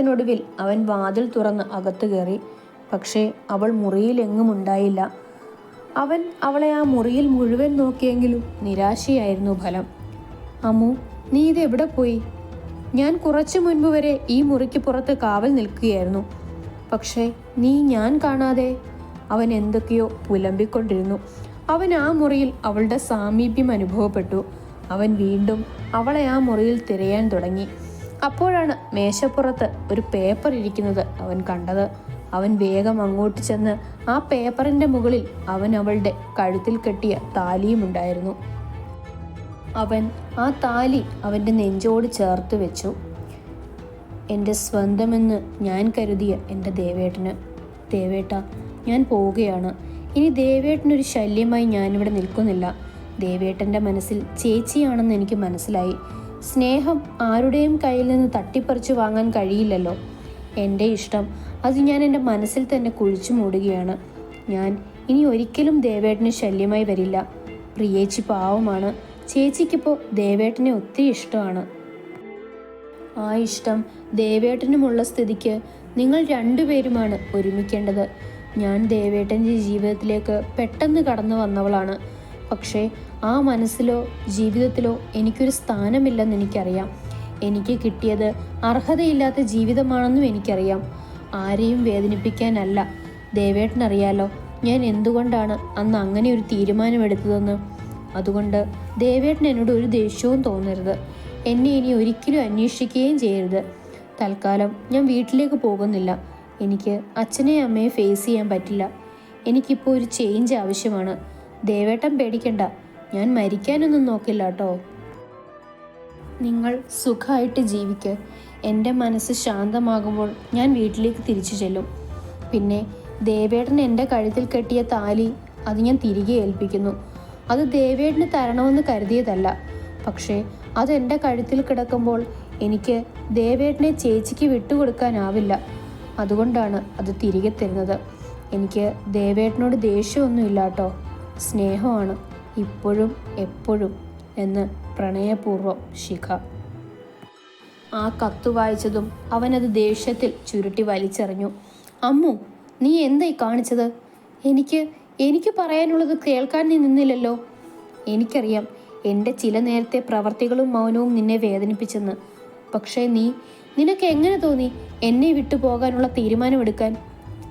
പരിശ്രമത്തിനൊടുവിൽ അവൻ വാതിൽ തുറന്ന് അകത്തു കയറി. പക്ഷേ അവൾ മുറിയിലെങ്ങും ഉണ്ടായില്ല. അവൻ അവളെ ആ മുറിയിൽ മുഴുവൻ നോക്കിയെങ്കിലും നിരാശയായിരുന്നു ഫലം. അമ്മു നീ ഇത് എവിടെ പോയി? ഞാൻ കുറച്ചു മുൻപ് വരെ ഈ മുറിക്ക് പുറത്ത് കാവൽ നിൽക്കുകയായിരുന്നു. പക്ഷേ നീ ഞാൻ കാണാതെ അവൻ എന്തൊക്കെയോ പുലമ്പിക്കൊണ്ടിരുന്നു. അവൻ ആ മുറിയിൽ അവളുടെ സാമീപ്യം അനുഭവപ്പെട്ടു. അവൻ വീണ്ടും അവളെ ആ മുറിയിൽ തിരയാൻ തുടങ്ങി. അപ്പോഴാണ് മേശപ്പുറത്ത് ഒരു പേപ്പർ ഇരിക്കുന്നത് അവൻ കണ്ടത്. അവൻ വേഗം അങ്ങോട്ട് ചെന്ന് ആ പേപ്പറിന്റെ മുകളിൽ അവൻ അവളുടെ കഴുത്തിൽ കെട്ടിയ താലിയും ഉണ്ടായിരുന്നു. അവൻ ആ താലി അവന്റെ നെഞ്ചോട് ചേർത്ത് വെച്ചു. എന്റെ സ്വന്തമെന്ന് ഞാൻ കരുതിയ എന്റെ ദേവേട്ടന്. ദേവേട്ട ഞാൻ പോവുകയാണ്. ഇനി ദേവേട്ടനൊരു ശല്യമായി ഞാനിവിടെ നിൽക്കുന്നില്ല. ദേവേട്ടന്റെ മനസ്സിൽ ചേച്ചിയാണെന്ന് എനിക്ക് മനസ്സിലായി. സ്നേഹം ആരുടെയും കയ്യിൽ നിന്ന് തട്ടിപ്പറിച്ചു വാങ്ങാൻ കഴിയില്ലല്ലോ. എന്റെ ഇഷ്ടം. അത് ഞാൻ എന്റെ മനസ്സിൽ തന്നെ കുഴിച്ചു മൂടുകയാണ്. ഞാൻ ഇനി ഒരിക്കലും ദേവേട്ടന് ശല്യമായി വരില്ല. പ്രിയേച്ചി പാവമാണ്. ചേച്ചിക്കിപ്പോൾ ദേവേട്ടനെ ഒത്തിരി ഇഷ്ടമാണ്. ആ ഇഷ്ടം ദേവേട്ടനുമുള്ള സ്ഥിതിക്ക് നിങ്ങൾ രണ്ടുപേരുമാണ് ഒരുമിക്കേണ്ടത്. ഞാൻ ദേവേട്ടന്റെ ജീവിതത്തിലേക്ക് പെട്ടെന്ന് കടന്നു വന്നവളാണ്. പക്ഷേ ആ മനസ്സിലോ ജീവിതത്തിലോ എനിക്കൊരു സ്ഥാനമില്ലെന്ന് എനിക്കറിയാം. എനിക്ക് കിട്ടിയത് അർഹതയില്ലാത്ത ജീവിതമാണെന്നും എനിക്കറിയാം. ആരെയും വേദനിപ്പിക്കാനല്ല. ദേവേട്ടനറിയാലോ ഞാൻ എന്തുകൊണ്ടാണ് അന്ന് അങ്ങനെ ഒരു തീരുമാനമെടുത്തതെന്ന്? അതുകൊണ്ട് ദേവേട്ടൻ എന്നോട് ഒരു ദേഷ്യവും തോന്നരുത്. എന്നെ ഇനി ഒരിക്കലും അന്വേഷിക്കുകയും ചെയ്യരുത്. തൽക്കാലം ഞാൻ വീട്ടിലേക്ക് പോകുന്നില്ല. എനിക്ക് അച്ഛനെയും അമ്മയെ ഫേസ് ചെയ്യാൻ പറ്റില്ല. എനിക്കിപ്പോൾ ഒരു ചേഞ്ച് ആവശ്യമാണ്. ദേവേട്ടൻ പേടിക്കണ്ട. ഞാൻ മരിക്കാനൊന്നും നോക്കില്ല കേട്ടോ നിങ്ങൾ സുഖമായിട്ട് ജീവിക്ക്. എന്റെ മനസ്സ് ശാന്തമാകുമ്പോൾ ഞാൻ വീട്ടിലേക്ക് തിരിച്ചു ചെല്ലും. പിന്നെ ദേവേട്ടൻ എന്റെ കഴുത്തിൽ കെട്ടിയ താലി അത് ഞാൻ തിരികെ ഏൽപ്പിക്കുന്നു. അത് ദേവേട്ടന് തരണമെന്ന് കരുതിയതല്ല. പക്ഷേ അത് എന്റെ കഴുത്തിൽ കിടക്കുമ്പോൾ എനിക്ക് ദേവേട്ടനെ ചേച്ചിക്ക് വിട്ടുകൊടുക്കാനാവില്ല. അതുകൊണ്ടാണ് അത് തിരികെ തരുന്നത്. എനിക്ക് ദേവേട്ടനോട് ദേഷ്യമൊന്നുമില്ല കേട്ടോ സ്നേഹമാണ്. ഇപ്പോഴും എപ്പോഴും എന്ന് പ്രണയപൂർവം ശിഖ. ആ കത്ത് വായിച്ചതും അവനത് ദേഷ്യത്തിൽ ചുരുട്ടി വലിച്ചെറിഞ്ഞു. അമ്മു നീ എന്തായി കാണിച്ചത്? എനിക്ക് എനിക്ക് പറയാനുള്ളത് കേൾക്കാൻ നീ നിന്നില്ലല്ലോ. എനിക്കറിയാം എന്റെ ചില നേരത്തെ പ്രവർത്തികളും മൗനവും നിന്നെ വേദനിപ്പിച്ചെന്ന്. പക്ഷേ നീ നിനക്ക് എങ്ങനെ തോന്നി എന്നെ വിട്ടു പോകാനുള്ള തീരുമാനമെടുക്കാൻ?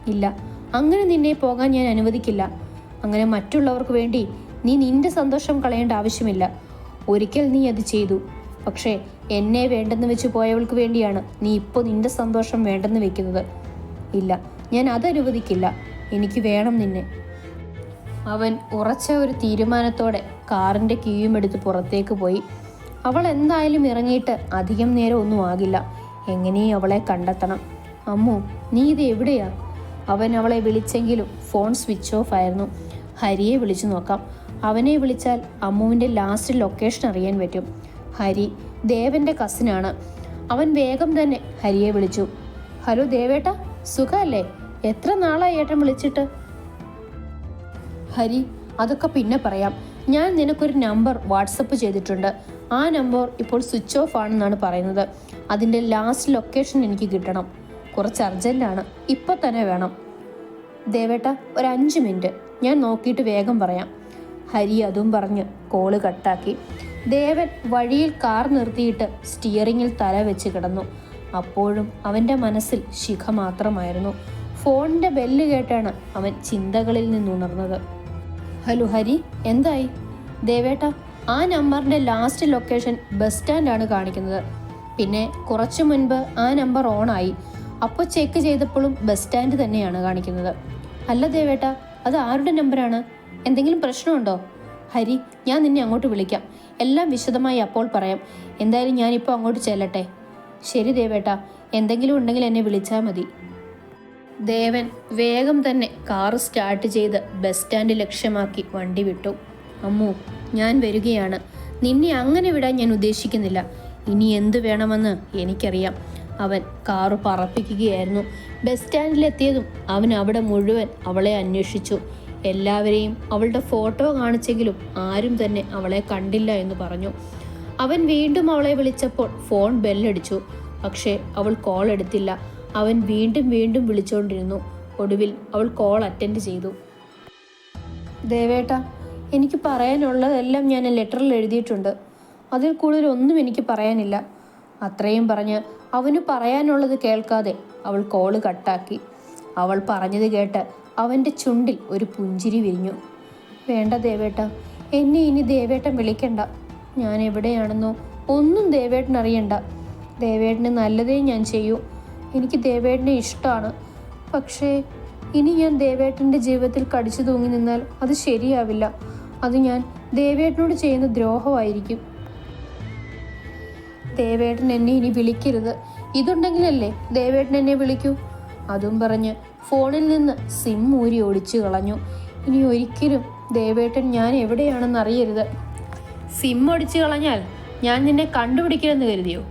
ഇല്ല അങ്ങനെ നിന്നെ പോകാൻ ഞാൻ അനുവദിക്കില്ല. അങ്ങനെ മറ്റുള്ളവർക്ക് വേണ്ടി നീ നിന്റെ സന്തോഷം കളയേണ്ട ആവശ്യമില്ല. ഒരിക്കൽ നീ അത് ചെയ്തു. പക്ഷേ എന്നെ വേണ്ടെന്ന് വെച്ച് പോയവൾക്ക് വേണ്ടിയാണ് നീ ഇപ്പോൾ നിന്റെ സന്തോഷം വേണ്ടെന്ന് വെക്കുന്നത്. ഇല്ല ഞാൻ അതനുവദിക്കില്ല എനിക്ക് വേണം നിന്നെ. അവൻ ഉറച്ച ഒരു തീരുമാനത്തോടെ കാറിന്റെ കീയും എടുത്ത് പുറത്തേക്ക് പോയി. അവൾ എന്തായാലും ഇറങ്ങിയിട്ട് അധികം നേരം ഒന്നും ആകില്ല. എങ്ങനെയും അവളെ കണ്ടെത്തണം. അമ്മു നീ ഇത് എവിടെയാ? അവൻ അവളെ വിളിച്ചെങ്കിലും ഫോൺ സ്വിച്ച് ഓഫ് ആയിരുന്നു. ഹരിയെ വിളിച്ചു നോക്കാം. അവനെ വിളിച്ചാൽ അമ്മുവിന്റെ ലാസ്റ്റ് ലൊക്കേഷൻ അറിയാൻ പറ്റും. ഹരി ദേവന്റെ കസിനാണ് അവൻ വേഗം തന്നെ ഹരിയെ വിളിച്ചു. ഹലോ ദേവേട്ട സുഖമല്ലേ? എത്ര നാളായി ഏട്ടൻ വിളിച്ചിട്ട്? ഹരി അതൊക്കെ പിന്നെ പറയാം. ഞാൻ നിനക്കൊരു നമ്പർ വാട്സപ്പ് ചെയ്തിട്ടുണ്ട്. ആ നമ്പർ ഇപ്പോൾ സ്വിച്ച് ഓഫ് ആണെന്നാണ് പറയുന്നത്. അതിന്റെ ലാസ്റ്റ് ലൊക്കേഷൻ എനിക്ക് കിട്ടണം. കുറച്ച് അർജന്റാണ് ഇപ്പം തന്നെ വേണം. ദേവേട്ട ഒരു അഞ്ച് മിനിറ്റ് ഞാൻ നോക്കിയിട്ട് വേഗം പറയാം. ഹരി അതും പറഞ്ഞ് കോൾ കട്ടാക്കി. ദേവൻ വഴിയിൽ കാർ നിർത്തിയിട്ട് സ്റ്റിയറിങ്ങിൽ തല വെച്ച് കിടന്നു. അപ്പോഴും അവന്റെ മനസ്സിൽ ശിഖ മാത്രമായിരുന്നു. ഫോണിന്റെ ബെല്ല് കേട്ടാണ് അവൻ ചിന്തകളിൽ നിന്നുണർന്നത്. ഹലോ ഹരി എന്തായി? ദേവേട്ട ആ നമ്പറിന്റെ ലാസ്റ്റ് ലൊക്കേഷൻ ബസ് സ്റ്റാൻഡാണ് കാണിക്കുന്നത്. പിന്നെ കുറച്ചു മുൻപ് ആ നമ്പർ ഓൺ ആയി. അപ്പോൾ ചെക്ക് ചെയ്തപ്പോഴും ബസ് സ്റ്റാൻഡ് തന്നെയാണ് കാണിക്കുന്നത്. അല്ല ദേവേട്ട അത് ആരുടെ നമ്പറാണ് എന്തെങ്കിലും പ്രശ്നമുണ്ടോ? ഹരി ഞാൻ നിന്നെ അങ്ങോട്ട് വിളിക്കാം. എല്ലാം വിശദമായി അപ്പോൾ പറയാം. എന്തായാലും ഞാനിപ്പോൾ അങ്ങോട്ട് ചെല്ലട്ടെ. ശരി ദേവേട്ട. എന്തെങ്കിലും ഉണ്ടെങ്കിൽ എന്നെ വിളിച്ചാൽ മതി. ദേവൻ വേഗം തന്നെ കാറ് സ്റ്റാർട്ട് ചെയ്ത് ബസ് സ്റ്റാൻഡ് ലക്ഷ്യമാക്കി വണ്ടി വിട്ടു. അമ്മു ഞാൻ വരികയാണ്. നിന്നെ അങ്ങനെ വിടാൻ ഞാൻ ഉദ്ദേശിക്കുന്നില്ല. ഇനി എന്ത് വേണമെന്ന് എനിക്കറിയാം. അവൻ കാറ് പറപ്പിക്കുകയായിരുന്നു. ബസ് സ്റ്റാൻഡിലെത്തിയതും അവൻ അവിടെ മുഴുവൻ അവളെ അന്വേഷിച്ചു. എല്ലാവരെയും അവളുടെ ഫോട്ടോ കാണിച്ചെങ്കിലും ആരും തന്നെ അവളെ കണ്ടില്ല എന്ന് പറഞ്ഞു. അവൻ വീണ്ടും അവളെ വിളിച്ചപ്പോൾ ഫോൺ ബെല്ലടിച്ചു. പക്ഷേ അവൾ കോൾ എടുത്തില്ല. അവൻ വീണ്ടും വീണ്ടും വിളിച്ചുകൊണ്ടിരുന്നു ഒടുവിൽ അവൾ കോൾ അറ്റൻഡ് ചെയ്തു. ദേവേട്ട എനിക്ക് പറയാനുള്ളതെല്ലാം ഞാൻ ലെറ്ററിൽ എഴുതിയിട്ടുണ്ട്. അതിൽ കൂടുതൽ ഒന്നും എനിക്ക് പറയാനില്ല. അത്രയും പറഞ്ഞ് അവന് പറയാനുള്ളത് കേൾക്കാതെ അവൾ കോൾ കട്ടാക്കി. അവൾ പറഞ്ഞത് കേട്ട് അവന്റെ ചുണ്ടിൽ ഒരു പുഞ്ചിരി വിരിഞ്ഞു. വേണ്ട ദേവേട്ട എന്നെ ഇനി ദേവേട്ടൻ വിളിക്കണ്ട. ഞാൻ എവിടെയാണെന്നോ ഒന്നും ദേവേട്ടൻ അറിയണ്ട. ദേവേട്ടന് നല്ലതേ ഞാൻ ചെയ്യൂ. എനിക്ക് ദേവേട്ടനെ ഇഷ്ടമാണ്. പക്ഷേ ഇനി ഞാൻ ദേവേട്ടന്റെ ജീവിതത്തിൽ കടിച്ചു തൂങ്ങി നിന്നാൽ അത് ശരിയാവില്ല. അത് ഞാൻ ദേവേട്ടനോട് ചെയ്യുന്ന ദ്രോഹമായിരിക്കും. ദേവേട്ടൻ എന്നെ ഇനി വിളിക്കരുത്. ഇതുണ്ടെങ്കിലല്ലേ ദേവേട്ടൻ എന്നെ വിളിക്കൂ? അതും പറഞ്ഞ് ഫോണിൽ നിന്ന് സിം ഊരി ഒളിച്ചു കളഞ്ഞു. ഇനി ഒരിക്കലും ദേവേട്ടൻ ഞാൻ എവിടെയാണെന്ന് അറിയരുത്. സിം ഒടിച്ചു കളഞ്ഞാൽ ഞാൻ നിന്നെ കണ്ടുപിടിക്കണമെന്ന് കരുതിയോ?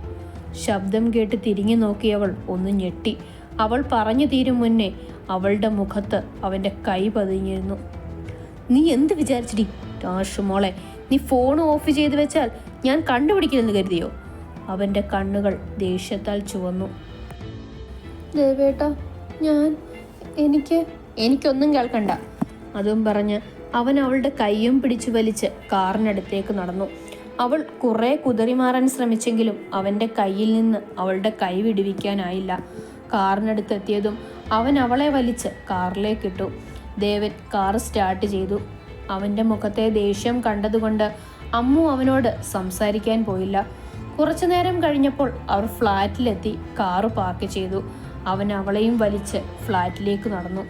ശബ്ദം കേട്ട് തിരിഞ്ഞു നോക്കിയവൾ ഒന്ന് ഞെട്ടി. അവൾ പറഞ്ഞു തീരും മുന്നേ അവളുടെ മുഖത്ത് അവന്റെ കൈ പതിഞ്ഞിരുന്നു. നീ എന്ത് വിചാരിച്ചിടി? രാഷു മോളെ നീ ഫോൺ ഓഫ് ചെയ്തു വെച്ചാൽ ഞാൻ കണ്ടുപിടിക്കില്ലെന്ന് കരുതിയോ? അവന്റെ കണ്ണുകൾ ദേഷ്യത്താൽ ചുവന്നു. ദേവേട്ട ഞാൻ എനിക്ക് എനിക്കൊന്നും കേൾക്കണ്ട. അതും പറഞ്ഞ് അവൻ അവളുടെ കൈയും പിടിച്ചു വലിച്ച് കാറിനടുത്തേക്ക് നടന്നു. അവൾ കുറെ കുതറിമാറാൻ ശ്രമിച്ചെങ്കിലും അവന്റെ കയ്യിൽ നിന്ന് അവളുടെ കൈ വിടുവിക്കാനായില്ല. കാറിനടുത്തെത്തിയതും അവൻ അവളെ വലിച്ച് കാറിലേക്കിട്ടു. ദേവൻ കാർ സ്റ്റാർട്ട് ചെയ്തു. അവന്റെ മുഖത്തെ ദേഷ്യം കണ്ടതുകൊണ്ട് അമ്മു അവനോട് സംസാരിക്കാൻ പോയില്ല. കുറച്ചു നേരം കഴിഞ്ഞപ്പോൾ അവർ ഫ്ലാറ്റിലെത്തി കാറ് പാർക്ക് ചെയ്തു. അവൻ അവളെയും വലിച്ച് ഫ്ലാറ്റിലേക്ക് നടന്നു.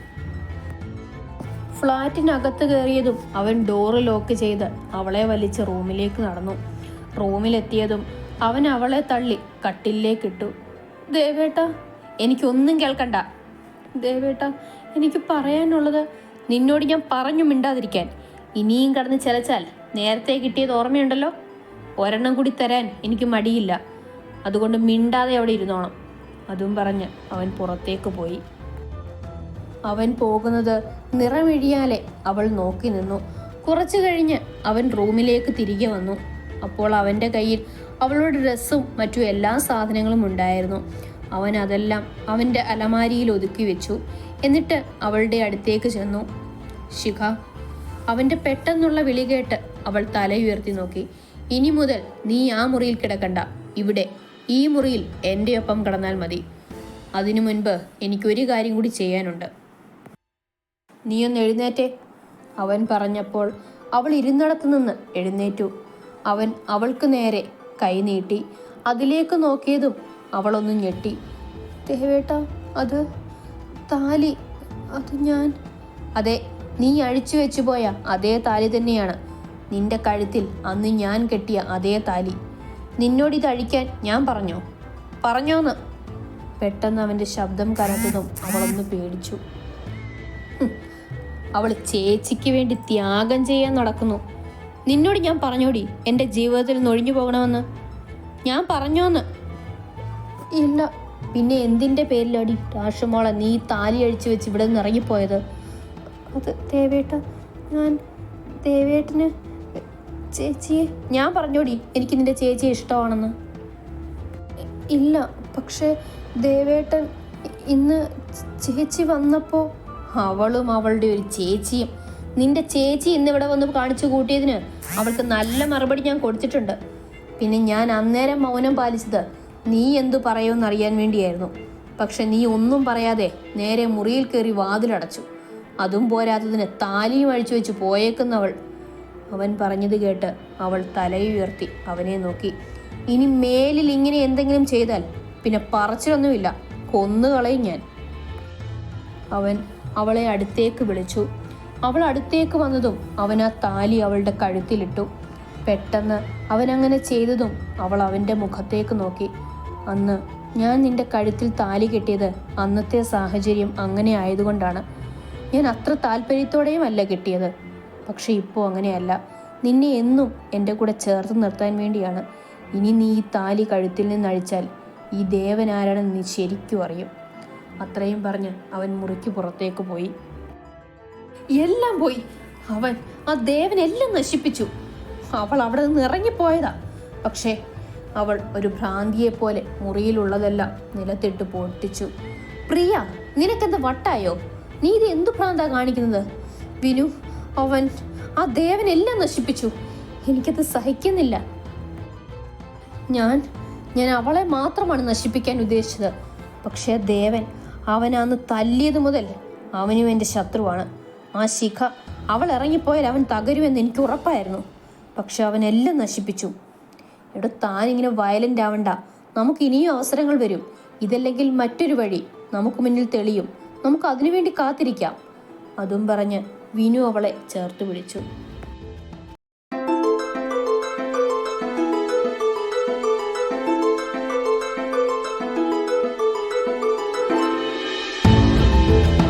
ഫ്ലാറ്റിനകത്ത് കയറിയതും അവൻ ഡോറ് ലോക്ക് ചെയ്ത് അവളെ വലിച്ച് റൂമിലേക്ക് നടന്നു. റൂമിലെത്തിയതും അവൻ അവളെ തള്ളി കട്ടിലേക്കിട്ടു. ദേവേട്ട എനിക്കൊന്നും കേൾക്കണ്ട. ദേവേട്ട എനിക്ക് പറയാനുള്ളത് നിന്നോട് ഞാൻ പറഞ്ഞു മിണ്ടാതിരിക്കാൻ. ഇനിയും കടന്ന് ചിലച്ചാൽ നേരത്തെ കിട്ടിയത് ഓർമ്മയുണ്ടല്ലോ? ഒരെണ്ണം കൂടി തരാൻ എനിക്ക് മടിയില്ല. അതുകൊണ്ട് മിണ്ടാതെ അവിടെ ഇരുന്നോണം. അതും പറഞ്ഞ് അവൻ പുറത്തേക്ക് പോയി. അവൻ പോകുന്നത് നിറമിഴിയാലെ അവൾ നോക്കി നിന്നു. കുറച്ചു കഴിഞ്ഞ് അവൻ റൂമിലേക്ക് തിരികെ വന്നു. അപ്പോൾ അവന്റെ കയ്യിൽ അവളുടെ ഡ്രസ്സും മറ്റു എല്ലാ സാധനങ്ങളും ഉണ്ടായിരുന്നു. അവൻ അതെല്ലാം അവന്റെ അലമാരിയിൽ ഒതുക്കി വെച്ചു. എന്നിട്ട് അവളുടെ അടുത്തേക്ക് ചെന്നു. ശിഖ അവന്റെ പെട്ടെന്നുള്ള വിളി കേട്ട് അവൾ തലയുയർത്തി നോക്കി. ഇനി മുതൽ നീ ആ മുറിയിൽ കിടക്കണ്ട. ഇവിടെ ഈ മുറിയിൽ എന്റെ ഒപ്പം കടന്നാൽ മതി. അതിനു മുൻപ് എനിക്കൊരു കാര്യം കൂടി ചെയ്യാനുണ്ട്. നീ ഒന്ന് എഴുന്നേറ്റേ. അവൻ പറഞ്ഞപ്പോൾ അവൾ ഇരുന്നിടത്തു നിന്ന് എഴുന്നേറ്റു. അവൻ അവൾക്ക് നേരെ കൈ നീട്ടി അതിലേക്ക് നോക്കിയതും അവളൊന്ന് ഞെട്ടി. ദേവേട്ട അത് താലി അത് ഞാൻ. അതെ നീ അഴിച്ചു വെച്ചു പോയ അതേ താലി തന്നെയാണ്. നിന്റെ കഴുത്തിൽ അന്ന് ഞാൻ കെട്ടിയ അതേ താലി. നിന്നോടിത് അഴിക്കാൻ ഞാൻ പറഞ്ഞോ? പറഞ്ഞോന്ന്. പെട്ടെന്ന് അവന്റെ ശബ്ദം കനത്തതും അവളൊന്ന് പേടിച്ചു. അവൾ ചേച്ചിക്ക് വേണ്ടി ത്യാഗം ചെയ്യാൻ നടക്കുന്നു. നിന്നോട് ഞാൻ പറഞ്ഞോടി എന്റെ ജീവിതത്തിൽ നൊഴിഞ്ഞു പോകണമെന്ന്. ഞാൻ പറഞ്ഞോന്ന്. ഇല്ല പിന്നെ എന്തിന്റെ പേരിലടി രാഷ്ട്രമോളെ നീ താലി അഴിച്ചു വെച്ച് ഇവിടെ നിന്ന് ഇറങ്ങിപ്പോയത്? അത് ദേവേട്ട ഞാൻ ദേവേട്ടന് ചേച്ചിയെ ഞാൻ പറഞ്ഞോടി എനിക്ക് നിന്റെ ചേച്ചിയെ ഇഷ്ടമാണെന്ന്. ഇല്ല പക്ഷേ ദേവേട്ടൻ ഇന്ന് ചേച്ചി വന്നപ്പോൾ അവളും അവളുടെ ഒരു ചേച്ചിയും. നിന്റെ ചേച്ചി ഇന്ന് ഇവിടെ വന്ന് കാണിച്ചു കൂട്ടിയതിന് അവൾക്ക് നല്ല മറുപടി ഞാൻ കൊടുത്തിട്ടുണ്ട്. പിന്നെ ഞാൻ അന്നേരം മൗനം പാലിച്ചത് നീ എന്തു പറയുമെന്ന് അറിയാൻ വേണ്ടിയായിരുന്നു. പക്ഷെ നീ ഒന്നും പറയാതെ നേരെ മുറിയിൽ കയറി വാതിലടച്ചു. അതും പോരാത്തതിന് താലിയും അഴിച്ചു വെച്ച് പോയേക്കുന്നവൾ അവൻ പറഞ്ഞത് കേട്ട് അവൾ തലയുയർത്തി അവനെ നോക്കി. ഇനി മേലിൽ ഇങ്ങനെ എന്തെങ്കിലും ചെയ്താൽ പിന്നെ പറച്ചിലൊന്നുമില്ല. കൊന്നുകളയും ഞാൻ. അവൻ അവളെ അടുത്തേക്ക് വിളിച്ചു. അവൾ അടുത്തേക്ക് വന്നതും അവൻ ആ താലി അവളുടെ കഴുത്തിലിട്ടു. പെട്ടെന്ന് അവൻ അങ്ങനെ ചെയ്തതും അവൾ അവന്റെ മുഖത്തേക്ക് നോക്കി. അന്ന് ഞാൻ നിന്റെ കഴുത്തിൽ താലി കെട്ടിയത് അന്നത്തെ സാഹചര്യം അങ്ങനെ ആയതുകൊണ്ടാണ്. ഞാൻ അത്ര താല്പര്യത്തോടെയും അല്ല കിട്ടിയത്. പക്ഷെ ഇപ്പോൾ അങ്ങനെയല്ല. നിന്നെ എന്നും എന്റെ കൂടെ ചേർത്ത് നിർത്താൻ വേണ്ടിയാണ്. ഇനി നീ ഈ താലി കഴുത്തിൽ നിന്ന് അഴിച്ചാൽ ഈ ദേവൻ ആരാണെന്ന് നീ ശരിക്കും അറിയും. അത്രയും പറഞ്ഞ് അവൻ മുറിക്ക് പുറത്തേക്ക് പോയി. എല്ലാം പോയി. അവൻ ആ ദേവൻ എല്ലാം നശിപ്പിച്ചു. അവൾ അവിടെ നിന്ന് ഇറങ്ങിപ്പോയതാ. പക്ഷേ അവൾ ഒരു ഭ്രാന്തിയെപ്പോലെ മുറിയിലുള്ളതെല്ലാം നിലത്തിട്ട് പൊട്ടിച്ചു. പ്രിയ നിനക്കെന്ത് വട്ടായോ? നീ ഇത് എന്തു ഭ്രാന്താ കാണിക്കുന്നത്? വിനു അവൻ ആ ദേവൻ എല്ലാം നശിപ്പിച്ചു. എനിക്കത് സഹിക്കുന്നില്ല. ഞാൻ ഞാൻ അവളെ മാത്രമാണ് നശിപ്പിക്കാൻ ഉദ്ദേശിച്ചത്. പക്ഷേ ദേവൻ അവനാന്ന് തല്ലിയത് മുതൽ അവനും എന്റെ ശത്രുവാണ്. ആ ശിഖ അവൾ ഇറങ്ങിപ്പോയാൽ അവൻ തകരുമെന്ന് എനിക്ക് ഉറപ്പായിരുന്നു. പക്ഷെ അവൻ എല്ലാം നശിപ്പിച്ചു. എടോ താനിങ്ങനെ വയലന്റ് ആവണ്ട. നമുക്ക് ഇനിയും അവസരങ്ങൾ വരും. ഇതല്ലെങ്കിൽ മറ്റൊരു വഴി നമുക്ക് മുന്നിൽ തെളിയും. നമുക്ക് അതിനുവേണ്ടി കാത്തിരിക്കാം. അതും പറഞ്ഞ് വിനു അവളെ ചേർത്ത് പിടിച്ചു.